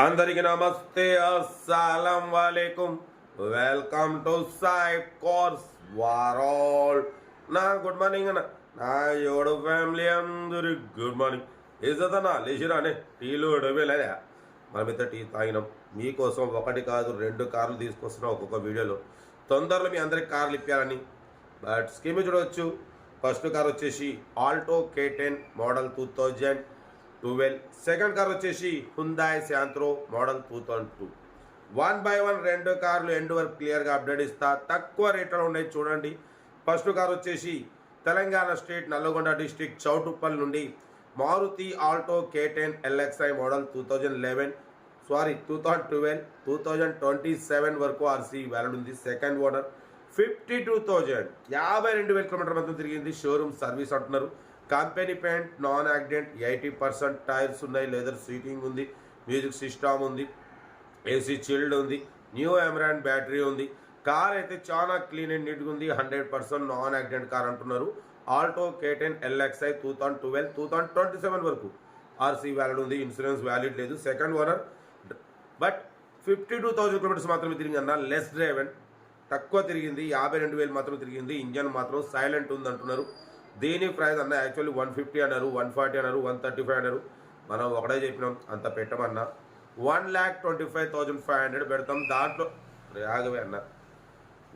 అందరికి నమస్తే. అస్సలం వాలేకుం. Welcome to Sai cars world నా గుడ్ మార్నింగ్ అన్న. నా యోడు ఫ్యామిలీ అందరి గుడ్ మార్నింగ్. ఏదన్నా లేచిరానే టీలు లేదా? మనం టీ తాగినాం. మీకోసం ఒకటి కాదు రెండు కార్లు తీసుకొస్తున్నాం ఒక్కొక్క వీడియోలో. తొందరలో మీ అందరికి కార్లు ఇప్పారని బట్ స్కీమ్ చూడవచ్చు. ఫస్ట్ కార్ వచ్చేసి Alto K ten model two thousand. Twelve second car వచ్చేసి Hyundai Santro model two thousand two one by one రెండు కార్లు ఎండ్ వరకు క్లియర్గా అప్డేట్ ఇస్తా. తక్కువ రేట్లో ఉన్నాయి చూడండి. ఫస్ట్ కార్ వచ్చేసి తెలంగాణ స్టేట్ నల్లగొండ డిస్టిక్ చౌటుప్పల్ నుండి Maruti Alto K ten LXI model two thousand eleven sorry two thousand twelve two thousand twenty seven వరకు ఆర్సీ వ్యాలిడ్ ఉంది. Second owner fifty two thousand యాభై రెండు వేల కిలోమీటర్ మొత్తం తిరిగింది. షోరూమ్ సర్వీస్ అంటున్నారు. Company paint non accident eighty percent tyres ఉన్నాయి. Leather seating ఉంది మ్యూజిక్ సిస్టమ్ ఉంది ఏసీ చిల్డ్ ఉంది న్యూ ఎమరాన్ బ్యాటరీ ఉంది. కార్ అయితే చాలా క్లీన్ అండ్ నీట్గా ఉంది. Hundred percent non accident car అంటున్నారు. Alto K ten LXI two thousand twelve two thousand twenty seven వరకు ఆర్సీ వ్యాలిడ్ ఉంది. ఇన్సూరెన్స్ వ్యాలిడ్ లేదు. Second owner but fifty two thousand kilometers మాత్రమే తిరిగింది అన్న. లెస్ డ్రైవెన్ తక్కువ తిరిగింది. యాభై రెండు వేలు మాత్రం తిరిగింది. ఇంజన్ మాత్రం సైలెంట్ ఉంది అంటున్నారు. దీని ప్రైస్ అన్న యాక్చువల్లీ వన్ ఫిఫ్టీ అన్నారు వన్ ఫార్టీ అన్నారు వన్ థర్టీ ఫైవ్ అన్నారు. మనం ఒకటే చెప్పినాం అంత పెట్టమన్నా. One lakh twenty five thousand five hundred పెడతాం దాంట్లో రాగవే అన్న.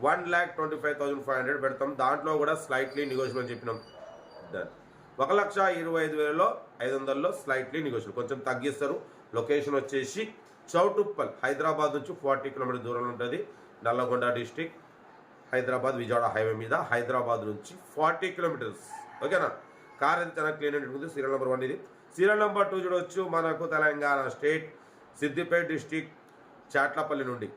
One lakh twenty five thousand five hundred పెడతాం దాంట్లో కూడా స్లైట్లీ నెగోషియబుల్ అని చెప్పినాం. దాన్ని ఒక లక్ష ఇరవై ఐదు వేలలో ఐదు వందల్లో స్లైట్లీ నెగోషియబుల్ కొంచెం తగ్గిస్తారు. లొకేషన్ వచ్చేసి చౌటుప్పల్ హైదరాబాద్ నుంచి ఫార్టీ కిలోమీటర్ దూరంలో ఉంటుంది. నల్లగొండ డిస్టిక్ హైదరాబాద్ విజయవాడ హైవే మీద హైదరాబాద్ నుంచి ఫార్టీ కిలోమీటర్స్. ఓకేనా? కార్ అయితే చాలా క్లీన్ ఉంటుంది. సీరియల్ నెంబర్ వన్ ఇది. సీరియల్ నెంబర్ టూ చూడవచ్చు మనకు తెలంగాణ స్టేట్ సిద్దిపేట డిస్టిక్ చాట్లపల్లి నుండి.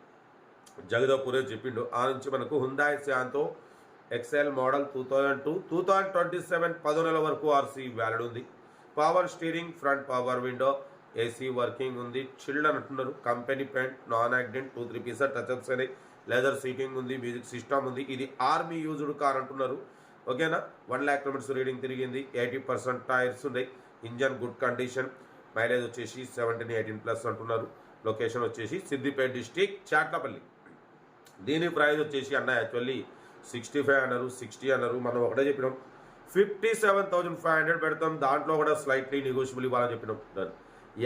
జగదాపూరే చెప్పిండు. ఆ నుంచి మనకు Hyundai Santro Excel model two thousand two. Two thousand twenty seven పదో నెల వరకు ఆర్సీ వ్యాలిడ్ ఉంది. Power steering front power window AC working ఉంది. చిల్డ్ అంటున్నారు. Company paint non accident two three pieces touchups అయినాయి. లెదర్ సీటింగ్ ఉంది మ్యూజిక్ సిస్టమ్ ఉంది. ఇది ఆర్మీ యూజ్డ్ కార్ అంటున్నారు. ఓకేనా? వన్ ల్యాక్ కిలోమీటర్స్ రీడింగ్ తిరిగింది. ఎయిటీ పర్సెంట్ టైర్స్ ఉన్నాయి. Engine good condition. మైలేజ్ వచ్చేసి సెవెంటీన్ ఎయిటీన్ ప్లస్ అంటున్నారు. లొకేషన్ వచ్చేసి సిద్దిపేట డిస్టిక్ చాట్లపల్లి. దీని ప్రైజ్ వచ్చేసి అన్న యాక్చువల్లీ సిక్స్టీ ఫైవ్ అన్నారు సిక్స్టీ అన్నారు. మనం ఒకటే చెప్పినాం. Fifty seven thousand five hundred పెడతాం. దాంట్లో కూడా స్లైట్లీ నెగోషియబుల్ ఇవ్వాలని చెప్పినాం.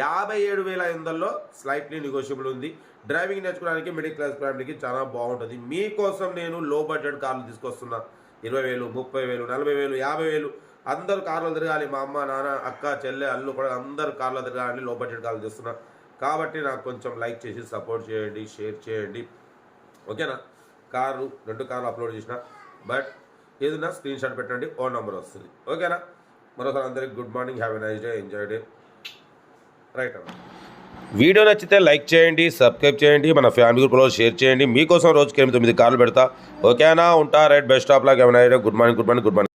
యాభై ఏడు వేల ఐదు వందల్లో స్లైట్లీ నెగోషియబుల్ ఉంది. డ్రైవింగ్ నేర్చుకోవడానికి మిడిల్ క్లాస్ ఫ్యామిలీకి చాలా బాగుంటుంది. మీకోసం నేను లో బడ్జెట్ కార్లు తీసుకొస్తున్నా. ఇరవై వేలు ముప్పై వేలు నలభై వేలు యాభై వేలు. అందరు కార్లు తిరగాలి. మా అమ్మ నాన్న అక్క చెల్లె అల్లు కూడా అందరు కార్లు తిరగాలని లో బడ్జెట్ కార్లు తీస్తున్నా కాబట్టి నాకు కొంచెం లైక్ చేసి సపోర్ట్ చేయండి షేర్ చేయండి. ఓకేనా? కారు రెండు కార్లు అప్లోడ్ చేసిన. బట్ ఏదైనా స్క్రీన్ షాట్ పెట్టండి. ఓ నెంబర్ వస్తుంది. ఓకేనా? మరోసారి అందరికి good morning have a nice day enjoy day right video నచ్చితే లైక్ చేయండి సబ్స్క్రైబ్ చేయండి మన ఫ్యామిలీ గ్రూప్లో షేర్ చేయండి. మీకోసం రోజుకి ఎనిమిది తొమ్మిది కార్లు పెడతా. ఓకేనా? ఉంటా రైట్ బెస్ట్ ఆఫ్ లాగా ఏమైనా good morning good morning good morning.